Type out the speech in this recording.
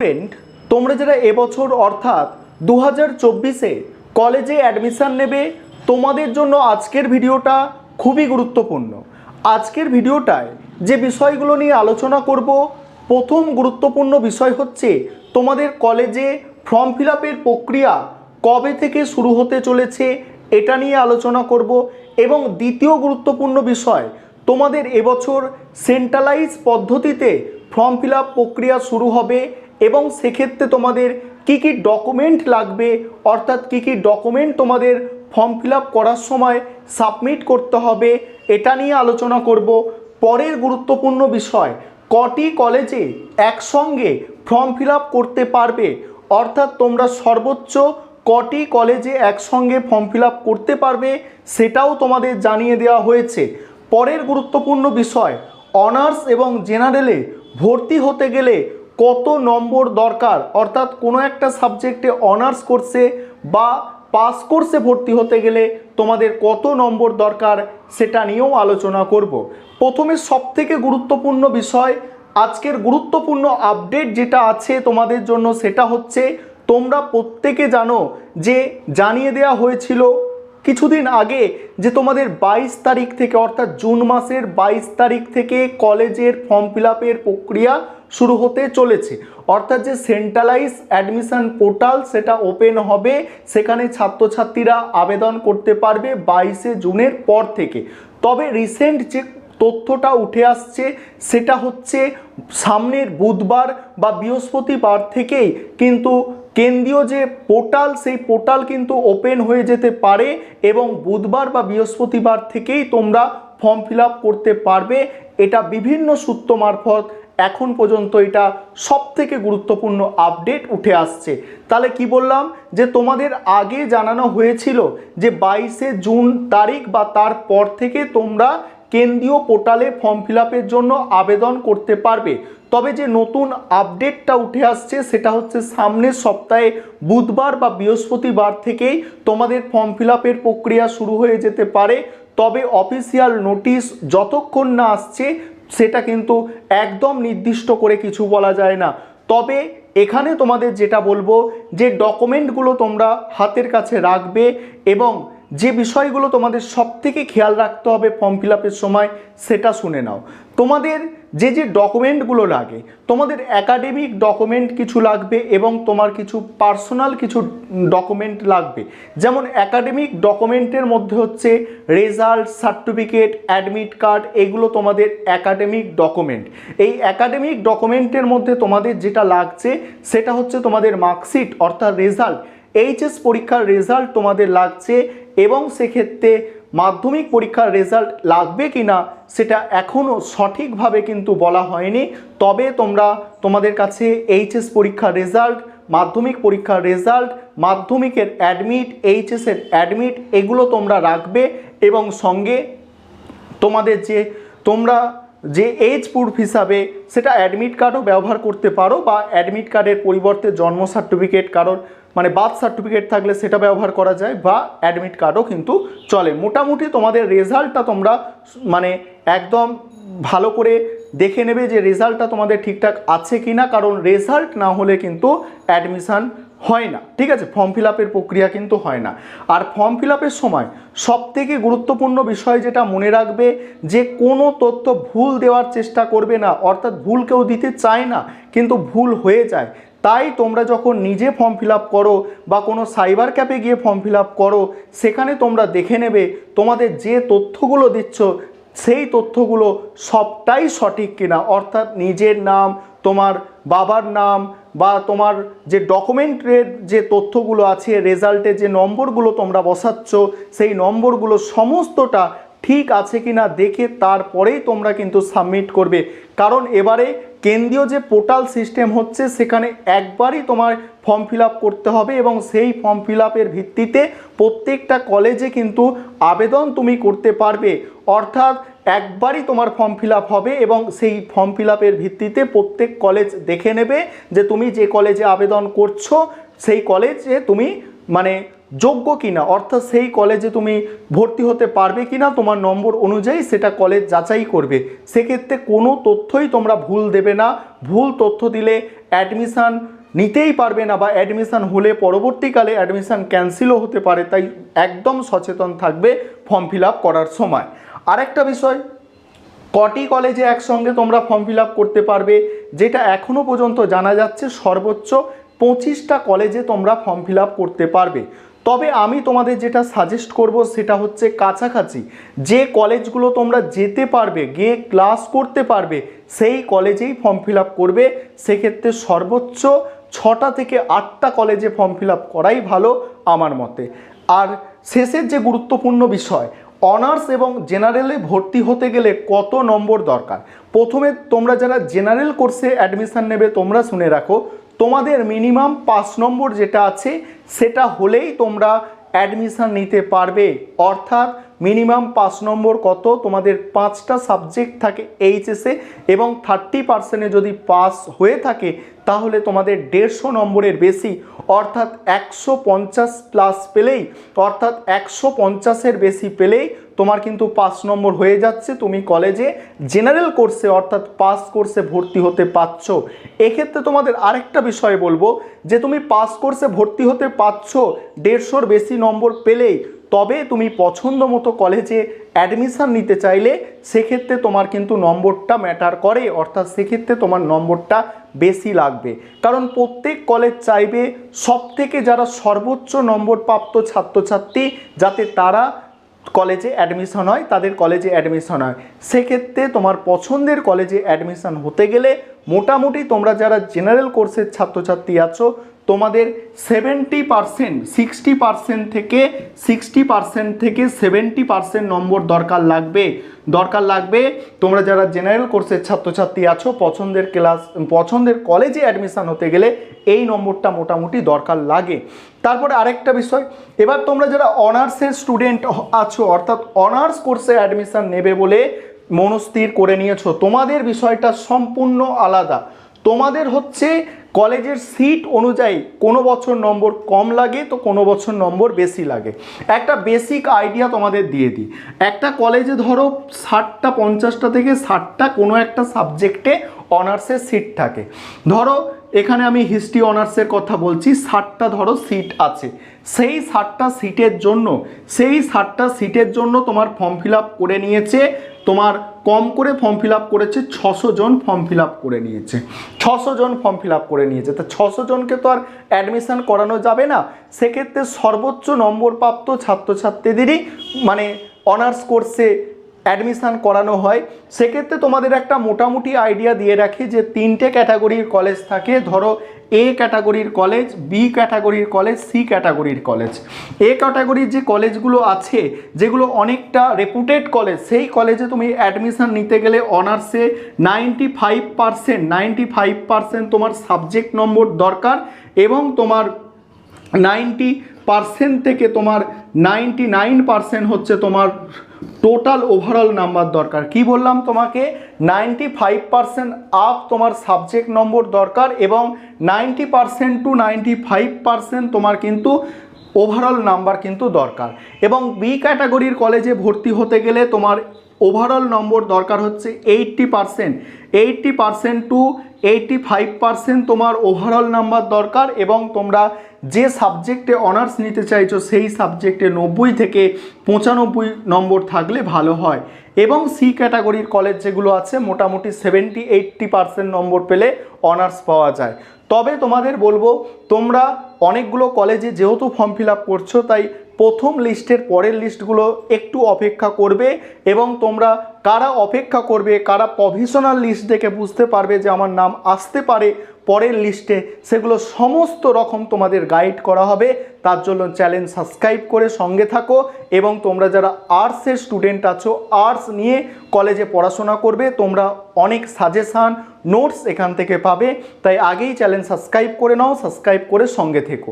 Student তোমরা যারা এবছর অর্থাৎ দু হাজার চব্বিশে কলেজে অ্যাডমিশান নেবে, তোমাদের জন্য আজকের ভিডিওটা খুবই গুরুত্বপূর্ণ। আজকের ভিডিওটায় যে বিষয়গুলো নিয়ে আলোচনা করব, প্রথম গুরুত্বপূর্ণ বিষয় হচ্ছে তোমাদের কলেজে ফর্ম ফিল প্রক্রিয়া কবে থেকে শুরু হতে চলেছে, এটা নিয়ে আলোচনা করব এবং দ্বিতীয় গুরুত্বপূর্ণ বিষয়, তোমাদের এবছর সেন্ট্রালাইজ পদ্ধতিতে ফর্ম ফিল প্রক্রিয়া শুরু হবে এবং সেক্ষেত্রে তোমাদের কি কি ডকুমেন্ট লাগবে, অর্থাৎ কি কি ডকুমেন্ট তোমাদের ফর্ম ফিল করার সময় সাবমিট করতে হবে, এটা নিয়ে আলোচনা করব। পরের গুরুত্বপূর্ণ বিষয়, কটি কলেজে একসঙ্গে ফর্ম ফিল করতে পারবে? অর্থাৎ তোমরা সর্বোচ্চ কটি কলেজে একসঙ্গে ফর্ম ফিল করতে পারবে, সেটাও তোমাদের জানিয়ে দেওয়া হয়েছে। পরের গুরুত্বপূর্ণ বিষয় অনার্স এবং জেনারেলে ভর্তি হতে গেলে কত নম্বর দরকার? অর্থাৎ কোনো একটা সাবজেক্টে অনার্স কোর্সে বা পাস কোর্সে ভর্তি হতে গেলে তোমাদের কত নম্বর দরকার সেটা নিয়েও আলোচনা করব। প্রথমে সবথেকে গুরুত্বপূর্ণ বিষয়, আজকের গুরুত্বপূর্ণ আপডেট যেটা আছে তোমাদের জন্য সেটা হচ্ছে, তোমরা প্রত্যেকে জানো যে জানিয়ে দেওয়া হয়েছিল কিছুদিন আগে যে তোমাদের বাইশ তারিখ থেকে অর্থাৎ জুন মাসের বাইশ তারিখ থেকে কলেজের ফর্ম ফিল প্রক্রিয়া শুরু হতে চলেছে। অর্থাৎ যে সেন্ট্রালাইজ অ্যাডমিশন পোর্টাল সেটা ওপেন হবে, সেখানে ছাত্রছাত্রীরা আবেদন করতে পারবে বাইশে জুনের পর থেকে। তবে রিসেন্ট যে তথ্যটা উঠে আসছে, সেটা হচ্ছে সামনের বুধবার বা বৃহস্পতিবার থেকেই কিন্তু কেন্দ্রীয় যে পোর্টাল, সেই পোর্টাল কিন্তু ওপেন হয়ে যেতে পারে এবং বুধবার বা বৃহস্পতিবার থেকেই তোমরা ফর্ম ফিল করতে পারবে। এটা বিভিন্ন সূত্র মারফত এখন পর্যন্ত এটা সব থেকে গুরুত্বপূর্ণ আপডেট উঠে আসছে। তাহলে কি বললাম? যে তোমাদের আগে জানানো হয়েছিল যে বাইশে জুন তারিখ বা তার পর থেকে তোমরা কেন্দ্রীয় পোর্টালে ফর্ম ফিল জন্য আবেদন করতে পারবে। তবে যে নতুন আপডেটটা উঠে আসছে, সেটা হচ্ছে সামনের সপ্তাহে বুধবার বা বৃহস্পতিবার থেকেই তোমাদের ফর্ম ফিল প্রক্রিয়া শুরু হয়ে যেতে পারে। তবে অফিসিয়াল নোটিশ যতক্ষণ না আসছে, সেটা কিন্তু একদম নির্দিষ্ট করে কিছু বলা যায় না। তবে এখানে তোমাদের যেটা বলব, যে ডকুমেন্টগুলো তোমরা হাতের কাছে রাখবে এবং যে বিষয়গুলো তোমাদের সব থেকে খেয়াল রাখতে হবে ফর্ম ফিল সময়, সেটা শুনে নাও। তোমাদের যে যে ডকুমেন্টগুলো লাগে, তোমাদের একাডেমিক ডকুমেন্ট কিছু লাগবে এবং তোমার কিছু পার্সোনাল কিছু ডকুমেন্ট লাগবে। যেমন একাডেমিক ডকুমেন্টের মধ্যে হচ্ছে রেজাল্ট সার্টিফিকেট অ্যাডমিট কার্ড এগুলো তোমাদের একাডেমিক ডকুমেন্ট এই একাডেমিক ডকুমেন্টের মধ্যে তোমাদের যেটা লাগছে, সেটা হচ্ছে তোমাদের মার্কশিট অর্থাৎ রেজাল্ট এইচএস পরীক্ষার রেজাল্ট তোমাদের লাগছে এবং সেক্ষেত্রে মাধ্যমিক পরীক্ষার রেজাল্ট লাগবে কি না সেটা এখনও সঠিকভাবে কিন্তু বলা হয়নি। তবে তোমরা তোমাদের কাছে এইচএস পরীক্ষার রেজাল্ট মাধ্যমিক পরীক্ষার রেজাল্ট মাধ্যমিকের অ্যাডমিট এইচএসের অ্যাডমিট এগুলো তোমরা রাখবে এবং সঙ্গে তোমাদের যে তোমরা যে এজ প্রুফ হিসাবে সেটা অ্যাডমিট কার্ডও ব্যবহার করতে পারো বা অ্যাডমিট কার্ডের পরিবর্তে জন্ম সার্টিফিকেট কারোর মানে বার্থ সার্টিফিকেট থাকলে সেটা ব্যবহার করা যায় বা অ্যাডমিট কার্ডও কিন্তু চলে। মোটামুটি তোমাদের রেজাল্টটা তোমরা মানে একদম ভালো করে দেখে নেবে যে রেজাল্টটা তোমাদের ঠিকঠাক আছে কি না কারণ রেজাল্ট না হলে কিন্তু অ্যাডমিশান হয় না। ঠিক আছে? ফর্ম ফিল আপের প্রক্রিয়া কিন্তু হয় না। আর ফর্ম ফিল আপের সময় সবথেকে গুরুত্বপূর্ণ বিষয় যেটা মনে রাখবে যে কোনো তথ্য ভুল দেওয়ার চেষ্টা করবে না, অর্থাৎ ভুল কেউ দিতে চায় না, কিন্তু ভুল হয়ে যায়। তাই তোমরা যখন নিজে ফর্ম ফিল করো বা কোনো সাইবার ক্যাপে গিয়ে ফর্ম ফিল করো, সেখানে তোমরা দেখে নেবে তোমাদের যে তথ্যগুলো দিচ্ছ, সেই তথ্যগুলো সবটাই সঠিক কিনা। অর্থাৎ নিজের নাম, তোমার বাবার নাম বা তোমার যে ডকুমেন্টের যে তথ্যগুলো আছে রেজাল্টে যে নম্বরগুলো তোমরা বসাচ্ছ, সেই নম্বরগুলো সমস্তটা ঠিক আছে কি না দেখে তারপরেই তোমরা কিন্তু সাবমিট করবে। কারণ এবারে কেন্দ্রীয় যে পোর্টাল সিস্টেম হচ্ছে, সেখানে একবারই তোমার ফর্ম ফিল করতে হবে এবং সেই ফর্ম ফিল ভিত্তিতে প্রত্যেকটা কলেজে কিন্তু আবেদন তুমি করতে পারবে। অর্থাৎ একবারই তোমার ফর্ম ফিল হবে এবং সেই ফর্ম ফিল ভিত্তিতে প্রত্যেক কলেজ দেখে নেবে যে তুমি যে কলেজে আবেদন করছ, সেই কলেজে তুমি মানে যোগ্য কিনা? অর্থাৎ সেই কলেজে তুমি ভর্তি হতে পারবে কিনা তোমার নম্বর অনুযায়ী সেটা কলেজ যাচাই করবে। সেক্ষেত্রে কোনো তথ্যই তোমরা ভুল দেবে না। ভুল তথ্য দিলে অ্যাডমিশান নিতেই পারবে না বা অ্যাডমিশান হলে পরবর্তীকালে অ্যাডমিশান ক্যান্সেলও হতে পারে, তাই একদম সচেতন থাকবে ফর্ম ফিল করার সময়। আরেকটা বিষয়, কটি কলেজে একসঙ্গে তোমরা ফর্ম ফিল করতে পারবে, যেটা এখনও পর্যন্ত জানা যাচ্ছে সর্বোচ্চ পঁচিশটা কলেজে তোমরা ফর্ম ফিল করতে পারবে। তবে আমি তোমাদের যেটা সাজেস্ট করব সেটা হচ্ছে কাছাকাছি। যে কলেজগুলো তোমরা যেতে পারবে, গিয়ে ক্লাস করতে পারবে, সেই কলেজেই ফর্ম ফিল করবে। সেক্ষেত্রে সর্বোচ্চ ছটা থেকে আটটা কলেজে ফর্ম ফিল করাই ভালো আমার মতে। আর শেষের যে গুরুত্বপূর্ণ বিষয় অনার্স এবং জেনারেলে ভর্তি হতে গেলে কত নম্বর দরকার? প্রথমে তোমরা যারা জেনারেল কোর্সে অ্যাডমিশান নেবে তোমরা শুনে রাখো তোমাদের মিনিমাম পাঁচ নম্বর যেটা আছে, সেটা হলেই তোমরা অ্যাডমিশান নিতে পারবে। অর্থাৎ মিনিমাম পাঁচ নম্বর কত? তোমাদের পাঁচটা সাবজেক্ট থাকে এইচএসে এবং থার্টি পার্সেন্টে যদি পাস হয়ে থাকে, তাহলে তোমাদের দেড়শো নম্বরের বেশি। অর্থাৎ একশো পঞ্চাশ প্লাস পেলেই, অর্থাৎ একশো পঞ্চাশের বেশি পেলেই তোমার কিন্তু পাঁচ নম্বর হয়ে যাচ্ছে, তুমি কলেজে জেনারেল কোর্সে অর্থাৎ পাস কোর্সে ভর্তি হতে পারছ। এক্ষেত্রে তোমাদের আরেকটা বিষয় বলব, যে তুমি পাস কোর্সে ভর্তি হতে পারছ, দেড়শোর বেশি নম্বর পেলেই, তবে তুমি পছন্দ মতো কলেজে অ্যাডমিশান নিতে চাইলে, সেক্ষেত্রে তোমার কিন্তু নম্বরটা ম্যাটার করে, অর্থাৎ সেক্ষেত্রে তোমার নম্বরটা বেশি লাগবে। কারণ প্রত্যেক কলেজ চাইবে সব থেকে যারা সর্বোচ্চ নম্বর প্রাপ্ত ছাত্রছাত্রী, যাতে তারা কলেজে অ্যাডমিশন হয়, তাদের কলেজে অ্যাডমিশন হয়। সেক্ষেত্রে তোমার পছন্দের কলেজে অ্যাডমিশন হতে গেলে মোটামুটি তোমরা যারা জেনারেল কোর্সের ছাত্রছাত্রী আছো তোমাদের সেভেন্টি পারসেন্ট সিক্সটি পারসেন্ট থেকে সিক্সটি পারসেন্ট থেকে সেভেন্টি পারসেন্ট নম্বর দরকার লাগবে। দরকার লাগবে তোমরা যারা জেনারেল কোর্সের ছাত্রছাত্রী আছো, পছন্দের ক্লাস পছন্দের কলেজে অ্যাডমিশান হতে গেলে এই নম্বরটা মোটামুটি দরকার লাগে। তারপরে আরেকটা বিষয়, এবার তোমরা যারা অনার্সের স্টুডেন্ট আছো, অর্থাৎ অনার্স কোর্সে অ্যাডমিশান নেবে বলে মনস্থির করে নিয়েছো, তোমাদের বিষয়টা সম্পূর্ণ আলাদা। তোমাদের হচ্ছে কলেজের সিট অনুযায়ী কোনো বছর নম্বর কম লাগে, তো কোনো বছর নম্বর বেশি লাগে। একটা বেসিক আইডিয়া তোমাদের দিয়ে দিই। একটা কলেজে ধরো ষাটটা, পঞ্চাশটা থেকে ষাটটা কোনো একটা সাবজেক্টে অনার্সের সিট থাকে। ধরো এখানে আমি হিস্ট্রি অনার্সের কথা বলছি, ষাটটা ধরো সিট আছে। সেই ষাটটা সিটের জন্য, সেই ষাটটা সিটের জন্য তোমার ফর্ম ফিল করে নিয়েছে তোমার কম করে ফর্ম ফিল করেছে, ছশো জন ফর্ম ফিল করে নিয়েছে। ছশো জন ফর্ম ফিল করে নিয়েছে। তা ছশো জনকে তো আর অ্যাডমিশান করানো যাবে না। সেক্ষেত্রে সর্বোচ্চ নম্বর প্রাপ্ত ছাত্রছাত্রীদেরই মানে অনার্স কোর্সে অ্যাডমিশান করানো হয়। সেক্ষেত্রে তোমাদের একটা মোটামুটি আইডিয়া দিয়ে রাখি যে তিনটে ক্যাটাগরির কলেজ থাকে। ধরো এ ক্যাটাগরির কলেজ বি ক্যাটাগরির কলেজ সি ক্যাটাগরির কলেজ এ ক্যাটাগরির যে কলেজগুলো আছে, যেগুলো অনেকটা রেপুটেড কলেজ সেই কলেজে তুমি অ্যাডমিশান নিতে গেলে অনার্সে ninety five percent ninety five percent তোমার সাবজেক্ট নম্বর দরকার এবং তোমার নাইনটি পার্সেন্ট থেকে তোমার নাইনটি নাইন পার্সেন্ট হচ্ছে তোমার টোটাল ওভারঅল নাম্বার দরকার। কি বললাম তোমাকে? নাইনটি ফাইভ পার্সেন্ট আপ তোমার সাবজেক্ট নম্বর দরকার এবং ninety percent to ninety five percent তোমার কিন্তু ওভারঅল নাম্বার কিন্তু দরকার। এবং বি ক্যাটাগরির কলেজে ভর্তি হতে গেলে তোমার ওভারঅল নম্বর দরকার হচ্ছে eighty percent eighty percent to eighty five percent তোমার ওভারঅল নাম্বার দরকার এবং তোমরা যে সাবজেক্টে অনার্স নিতে চাইছো, সেই সাবজেক্টে নব্বই থেকে পঁচানব্বই নম্বর থাকলে ভালো হয়। এবং সি ক্যাটাগরির কলেজ যেগুলো আছে, মোটামুটি সেভেন্টি এইট্টি পারসেন্ট নম্বর পেলে অনার্স পাওয়া যায়। তবে তোমাদের বলব, তোমরা অনেকগুলো কলেজে যেহেতু ফর্ম ফিল আপ করছ, তাই প্রথম লিস্টের পরের লিস্টগুলো একটু অপেক্ষা করবে এবং তোমরা কারা অপেক্ষা করবে, কারা প্রভিশনাল লিস্ট দেখে বুঝতে পারবে যে আমার নাম আসতে পারে পরের লিস্টে সেগুলো সমস্ত রকম তোমাদের গাইড করা হবে। তার জন্য চ্যানেল সাবস্ক্রাইব করে সঙ্গে থাকো এবং তোমরা যারা আর্টসের স্টুডেন্ট আছো আর্টস নিয়ে কলেজে পড়াশোনা করবে, তোমরা অনেক সাজেশান নোটস এখান থেকে পাবে। তাই আগেই চ্যানেল সাবস্ক্রাইব করে নাও সাবস্ক্রাইব করে সঙ্গে থেকো।